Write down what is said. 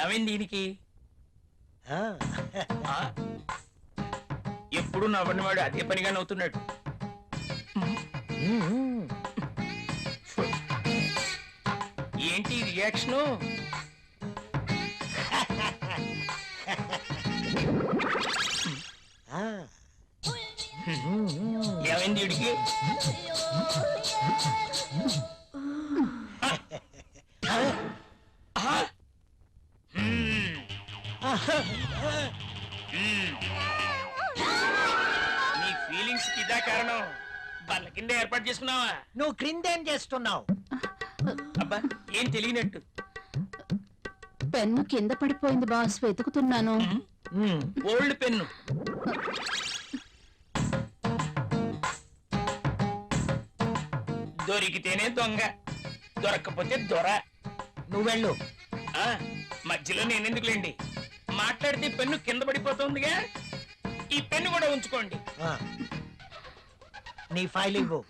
ఏమైంది దీనికి? ఎప్పుడు నవ్వని వాడు అదే పనిగా నవ్వుతున్నాడు. ఏంటి రియాక్షను. ఏమైంది వీడికి? నీ ఫీలింగ్స్కి ఇదా కారణం? వాళ్ళ కింద ఏర్పాటు చేసుకున్నావా? నువ్వు క్రిందేం చేస్తున్నావు? అబ్బా ఏం తెలియనట్టు. పెన్ను కింద పడిపోయింది బాస్ వెతుకుతున్నాను. Old pen. దొరికితేనే దొంగ దొరక్కపోతే దొర. నువ్వెళ్ళు ఆ, మధ్యలో నేనెందుకులేండి? మాట్లాడితే పెన్ను కింద పడిపోతుందిగా? ఈ పెన్ను కూడా ఉంచుకోండి. నీ ఫైల్ ఇవ్వు.